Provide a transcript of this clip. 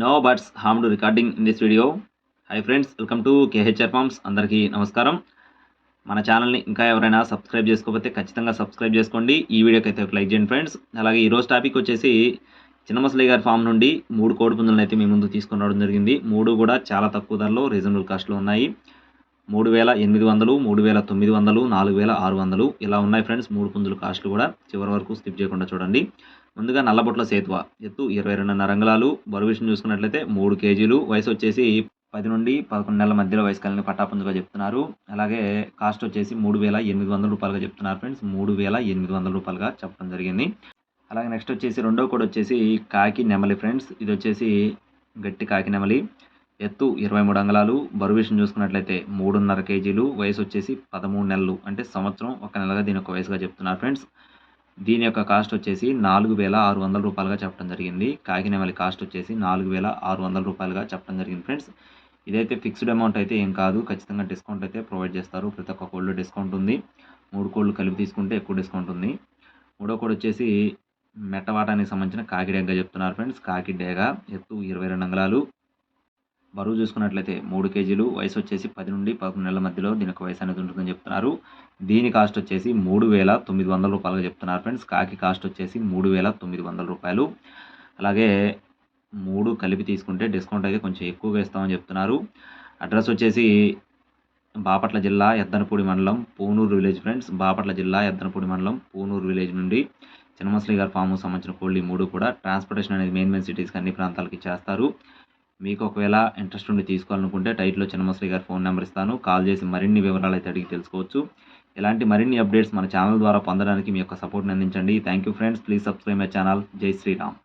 No buts harm to recording in this video hi friends welcome to KHR farms అందరికీ నమస్కారం. మన ఛానల్ని ఇంకా ఎవరైనా సబ్స్క్రైబ్ చేసుకోకపోతే ఖచ్చితంగా సబ్స్క్రైబ్ చేసుకోండి. ఈ వీడియోకి అయితే ఒక లైక్ చేయండి ఫ్రెండ్స్ అలాగే ఈరోజు టాపిక్ వచ్చేసి చిన్నమసలి గారి ఫామ్ నుండి మూడు కోడి పుంజులను అయితే మీ ముందు తీసుకుని రావడం జరిగింది. మూడు కూడా చాలా తక్కువ ధరలో రీజనబుల్ కాస్ట్లో ఉన్నాయి. మూడు వేల ఎనిమిది వందలు మూడు వేల తొమ్మిది వందలు నాలుగు వేల ఆరు వందలు. ఇలా ఉన్నాయి ఫ్రెండ్స్ మూడు పుంజుల కాస్ట్లు కూడా చివరి వరకు స్కిప్ చేయకుండా చూడండి. ముందుగా నల్లబొట్ల సేతువ. ఎత్తు ఇరవై రెండున్నర అంగుళాలు బరువు విషయం చూసుకున్నట్లయితే మూడు కేజీలు. వయసు వచ్చేసి పది నుండి పదకొండు నెలల మధ్యలో వయసు కలిగిన పట్టాపుంజుగా చెప్తున్నారు. అలాగే కాస్ట్ వచ్చేసి మూడు వేల ఎనిమిది వందల రూపాయలుగా చెప్తున్నారు ఫ్రెండ్స్ మూడు వేల ఎనిమిది వందల రూపాయలుగా చెప్పడం జరిగింది. అలాగే నెక్స్ట్ వచ్చేసి రెండో కూడా వచ్చేసి కాకి నెమలి ఫ్రెండ్స్ ఇది వచ్చేసి గట్టి కాకి నెమలి. ఎత్తు ఇరవై మూడు అంగళాలు బరువు విషయం చూసుకున్నట్లయితే మూడున్నర కేజీలు వయసు వచ్చేసి పదమూడు నెలలు. అంటే సంవత్సరం ఒక నెలగా దీని యొక్క వయసుగా చెప్తున్నారు ఫ్రెండ్స్. దీని యొక్క కాస్ట్ వచ్చేసి నాలుగు వేల ఆరు వందల రూపాయలుగా చెప్పడం జరిగింది. కాకినెమలి కాస్ట్ వచ్చేసి నాలుగు వేల ఆరు వందల రూపాయలుగా చెప్పడం జరిగింది ఫ్రెండ్స్. ఇదైతే ఫిక్స్డ్ అమౌంట్ అయితే ఏం కాదు. ఖచ్చితంగా డిస్కౌంట్ అయితే ప్రొవైడ్ చేస్తారు. ప్రతి ఒక్క కోళ్ళు డిస్కౌంట్ ఉంది. మూడు కోళ్ళు కలిపి తీసుకుంటే ఎక్కువ డిస్కౌంట్ ఉంది. మూడో కోడ్ వచ్చేసి మెట్టవాటానికి సంబంధించిన కాకి చెప్తున్నారు ఫ్రెండ్స్. కాకిడేగా ఎత్తు ఇరవై రెండు అంగళాలు బరువు చూసుకున్నట్లయితే మూడు కేజీలు వయసు వచ్చేసి పది నుండి పదకొండు నెలల మధ్యలో దీనికి వయసు అనేది ఉంటుందని చెప్తున్నారు. దీని కాస్ట్ వచ్చేసి మూడు వేల తొమ్మిది వందల రూపాయలుగా చెప్తున్నారు ఫ్రెండ్స్. కాకి కాస్ట్ వచ్చేసి మూడు వేల తొమ్మిది వందల రూపాయలు. అలాగే మూడు కలిపి తీసుకుంటే డిస్కౌంట్ అయితే కొంచెం ఎక్కువగా ఇస్తామని చెప్తున్నారు. అడ్రస్ వచ్చేసి బాపట్ల జిల్లా ఎద్దనపూడి మండలం పూనూరు విలేజ్ ఫ్రెండ్స్. బాపట్ల జిల్లా ఎద్దనపూడి మండలం పూనూరు విలేజ్ నుండి చిన్నమసలి గారి ఫామ్ సంబంధించిన కోళ్ళు మూడు కూడా ట్రాన్స్పోర్టేషన్ అనేది మెయిన్ మెయిన్ సిటీస్కి అన్ని ప్రాంతాలకి చేస్తారు మీకు ఒకవేళ ఇంట్రెస్ట్ ఉండి తీసుకోవాలనుకుంటే టైట్లో చిన్నమశ్రీ గారి ఫోన్ నెంబర్ ఇస్తాను. కాల్ చేసి మరిన్ని వివరాలు అయితే అడిగి తెలుసుకోవచ్చు. ఇలాంటి మరిన్ని అప్డేట్స్ మన ఛానల్ ద్వారా పొందడానికి మీ యొక్క సపోర్ట్ని అందించండి. Thank you friends. Please subscribe my channel. జై శ్రీరామ్.